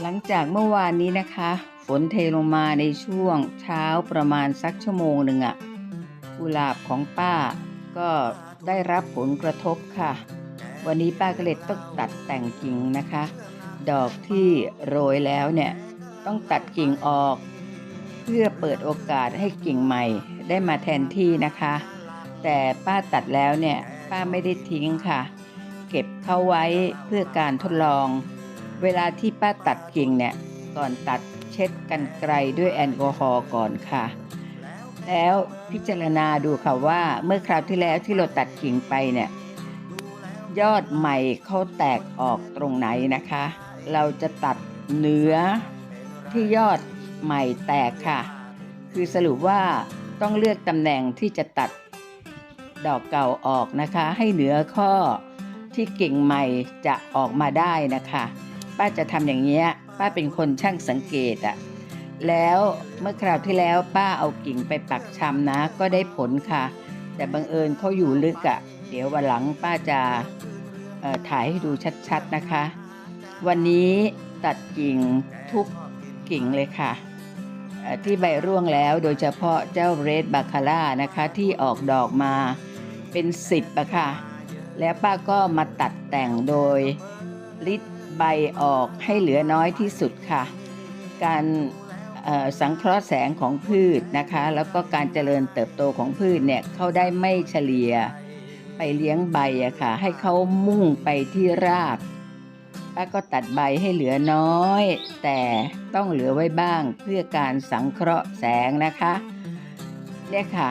หลังจากเมื่อวานนี้นะคะ ฝนเทลงมาในช่วงเช้าประมาณสักชั่วโมงหนึ่งอะกุหลาบของป้าก็ได้รับผลกระทบค่ะ วันนี้ป้าก็เลยต้องตัดแต่งกิ่งนะคะ ดอกที่โรยแล้วเนี่ยต้องตัดกิ่งออก เพื่อเปิดโอกาสให้กิ่งใหม่ได้มาแทนที่นะคะ แต่ป้าตัดแล้วเนี่ยป้าไม่ได้ทิ้งค่ะ เก็บเข้าไว้เพื่อการทดลอง เวลาที่ป้าตัดกิ่งเนี่ยก่อนตัดเช็ดกันไกลด้วยแอลกอฮอล์ก่อนค่ะ แล้วพิจารณาดูค่ะว่าเมื่อคราวที่แล้วที่เราตัดกิ่งไปเนี่ยยอดใหม่เขาแตกออกตรงไหนนะคะ เราจะตัดเนื้อที่ยอดใหม่แตกค่ะ คือสรุปว่าต้องเลือกตำแหน่งที่จะตัดดอกเก่าออกนะคะ ให้เหนือข้อที่กิ่งใหม่จะออกมาได้นะคะ ป้าจะทำอย่างเงี้ย ป้าเป็นคนช่างสังเกตอะแล้วเมื่อคราวที่แล้วป้าเอากิ่งไปปักชำนะ ก็ได้ผลค่ะ แต่บังเอิญเขาอยู่ลึกอะเดี๋ยววันหลังป้าจะถ่ายให้ดูชัดๆนะคะ วันนี้ตัดกิ่งทุกกิ่งเลยค่ะ ที่ใบร่วงแล้วโดยเฉพาะเจ้าเรดบาคาร่านะคะที่ออกดอกมาเป็นสิบอะค่ะ แล้วป้าก็มาตัดแต่งโดยริด ใบออกให้เหลือน้อยที่สุดค่ะ การสังเคราะห์แสงของพืชนะคะ แล้วก็การเจริญเติบโตของพืชเนี่ยเขาได้ไม่เฉลี่ยไปเลี้ยงใบอะค่ะ ให้เขามุ่งไปที่รากป้าก็ตัดใบให้เหลือน้อย แต่ต้องเหลือไว้บ้างเพื่อการสังเคราะห์แสงนะคะเนี่ยค่ะ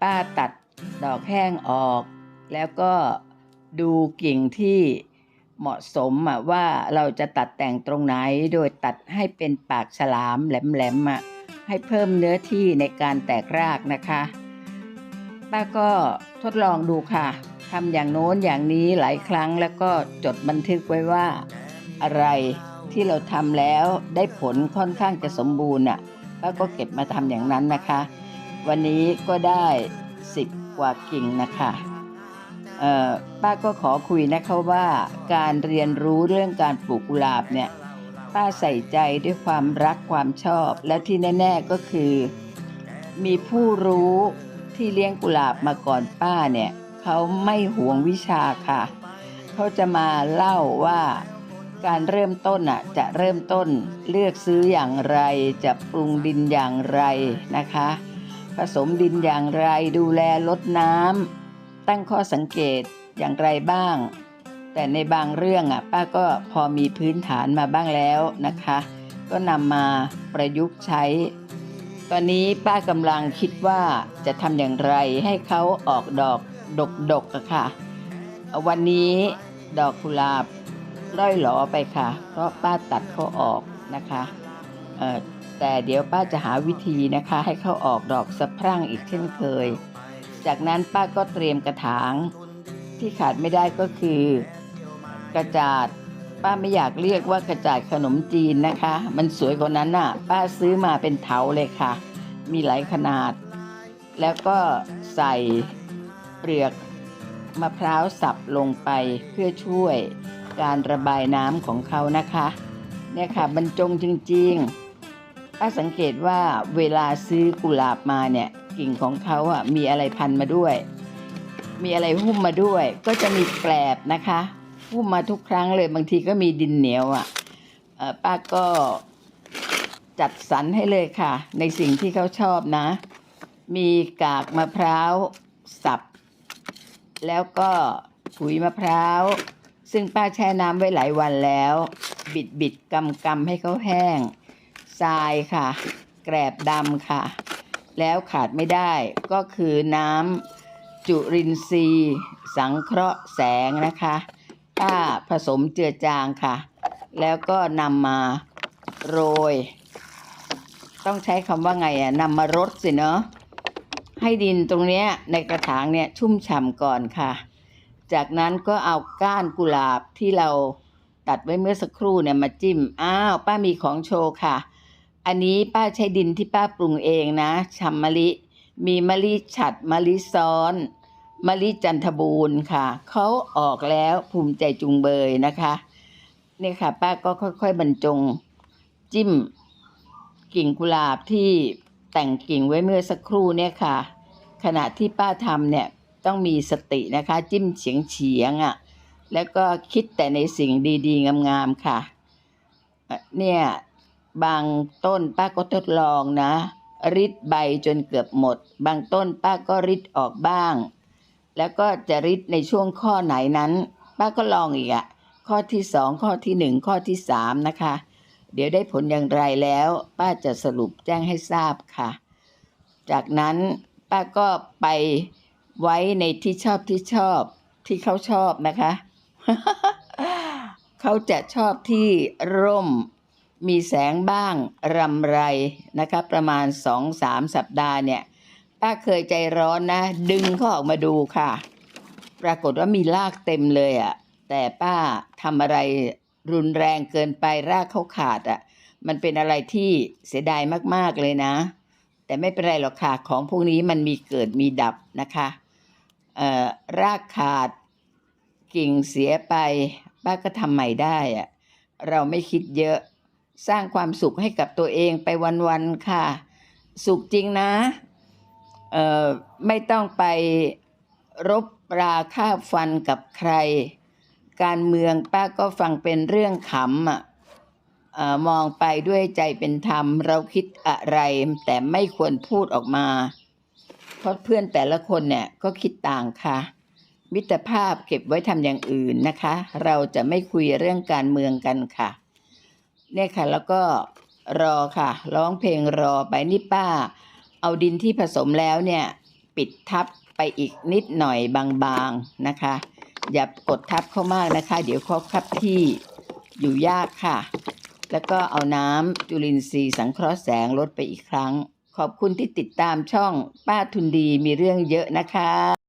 ป้าตัดดอกแห้งออก แล้วก็ดูกิ่งที่ เหมาะสมอะว่าเราจะตัดแต่งตรงไหนโดยตัดให้เป็นปากฉลามแหลมๆอะให้เพิ่มเนื้อที่ในการแตกรากนะคะป้าก็ทดลองดูค่ะทำอย่างโน้นอย่างนี้หลายครั้งแล้วก็จดบันทึกไว้ว่า อะไรที่เราทำแล้วได้ผลค่อนข้างจะสมบูรณ์อะป้าก็เก็บมาทำอย่างนั้นนะคะ วันนี้ก็ได้สิบกว่ากิ่งนะคะ ป้าก็ขอคุยนะคะว่าการเรียนรู้เรื่องการปลูกกุหลาบเนี่ยป้าใส่ใจด้วยความรักความชอบ และที่แน่ ๆก็คือ มีผู้รู้ที่เลี้ยงกุหลาบมาก่อนป้าเนี่ยเขาไม่หวงวิชาค่ะเขาจะมาเล่าว่าการเริ่มต้นอะจะเริ่มต้นเลือกซื้ออย่างไร จะปรุงดินอย่างไรนะคะ ผสมดินอย่างไรดูแลลดน้ำ ตั้งข้อสังเกตอย่างไรบ้าง แต่ในบางเรื่องอะป้าก็พอมีพื้นฐานมาบ้างแล้วนะคะ ก็นำมาประยุกต์ใช้ ตอนนี้ป้ากำลังคิดว่าจะทำอย่างไรให้เขาออกดอกดกๆอะค่ะ วันนี้ดอกกุหลาบร่อยหลอไปค่ะ เพราะป้าตัดเขาออกนะคะแต่เดี๋ยวป้าจะหาวิธีนะคะ ให้เขาออกดอกสะพรั่งอีกเช่นเคย จากนั้นป้าก็เตรียมกระถาง ที่ขาดไม่ได้ก็คือ กระจาด ป้าไม่อยากเรียกว่ากระจาดขนมจีนนะคะ มันสวยกว่านั้นน่ะ ป้าซื้อมาเป็นเถาเลยค่ะ มีหลายขนาด แล้วก็ใส่เปลือกมะพร้าวสับลงไปเพื่อช่วยการระบายน้ำของเขานะคะ เนี่ยค่ะบรรจงจริงๆป้าสังเกตว่าเวลาซื้อกุหลาบมาเนี่ย กิ่งของเขาอะมีอะไรพันมาด้วย มีอะไรหุ้มมาด้วย ก็จะมีแกลบนะคะหุ้มมาทุกครั้งเลยบางทีก็มีดินเหนียวอะป้าก็จัดสรรให้เลยค่ะ ในสิ่งที่เขาชอบนะ มีกากมะพร้าวสับ แล้วก็ปุ๋ยมะพร้าว ซึ่งป้าแช่น้ำไว้หลายวันแล้ว บิดบิดกำกำให้เขาแห้งทรายค่ะ แกรบดำค่ะ แล้วขาดไม่ได้ก็คือน้ำจุรินทรีย์ สังเคราะห์แสงนะคะป้าผสมเจือจางค่ะ แล้วก็นำมาโรย ต้องใช้คำว่าไงอะนำมารดสิเนาะให้ดินตรงเนี้ยในกระถางเนี่ยชุ่มฉ่ำก่อนค่ะ จากนั้นก็เอาก้านกุหลาบที่เราตัดไว้เมื่อสักครู่เนี่ยมาจิ้ม อ้าว ป้ามีของโชว์ค่ะ อันนี้ป้าใช้ดินที่ป้าปรุงเองนะชำมะลิ มีมะลิฉัดมะลิซ้อนมะลิจันทบูรณ์ค่ะ เขาออกแล้วภูมิใจจุงเบยนะคะเนี่ยค่ะ ป้าก็ค่อยๆบรรจงจิ้มกิ่งกุหลาบที่แต่งกิ่งไว้เมื่อสักครู่เนี่ยค่ะ ขณะที่ป้าทำเนี่ยต้องมีสตินะคะ จิ้มเฉียงเฉียงอะ่ะแล้วก็คิดแต่ในสิ่งดีๆงามๆค่ะเนี่ย บางต้นป้าก็ทดลองนะริดใบจนเกือบหมด บางต้นป้าก็ริดออกบ้าง แล้วก็จะริดในช่วงข้อไหนนั้น ป้าก็ลองอีกอะข้อที่สองข้อที่หนึ่งข้อที่สามนะคะ เดี๋ยวได้ผลอย่างไรแล้ว ป้าจะสรุปแจ้งให้ทราบค่ะ จากนั้นป้าก็ไปไว้ในที่ชอบที่ชอบที่เขาชอบนะคะ เขาจะชอบที่ร่ม มีแสงบ้างรำไรนะคะประมาณสองสามสัปดาห์เนี่ยป้าเคยใจร้อนนะ ดึงเขาออกมาดูค่ะ ปรากฏว่ามีรากเต็มเลยอะ่ะแต่ป้าทำอะไรรุนแรงเกินไปรากเขาขาดอะ่ะมันเป็นอะไรที่เสียดายมากๆเลยนะ แต่ไม่เป็นไรหรอกค่ะของพวกนี้มันมีเกิดมีดับนะคะเอ่อรากขาดกิ่งเสียไปป้าก็ทำใหม่ได้อะเราไม่คิดเยอะ สร้างความสุขให้กับตัวเองไปวันๆค่ะ สุขจริงนะเอ่อไม่ต้องไปรบราฆ่าฟันกับใคร การเมืองป้าก็ฟังเป็นเรื่องขำอะมองไปด้วยใจเป็นธรรม เราคิดอะไร แต่ไม่ควรพูดออกมา เพราะเพื่อนแต่ละคนเนี่ยก็คิดต่างค่ะ มิตรภาพเก็บไว้ทำอย่างอื่นนะคะ เราจะไม่คุยเรื่องการเมืองกันค่ะ เนี่ยค่ะ แล้วก็รอค่ะ ร้องเพลงรอไปนี่ป้า เอาดินที่ผสมแล้วเนี่ย ปิดทับไปอีกนิดหน่อยบางๆนะคะ อย่ากดทับเข้ามากนะคะ เดี๋ยวเขาคับที่อยู่ยากค่ะ แล้วก็เอาน้ำจุลินทรีย์สังเคราะห์แสงลดไปอีกครั้ง ขอบคุณที่ติดตามช่องป้าทุนดีมีเรื่องเยอะนะคะ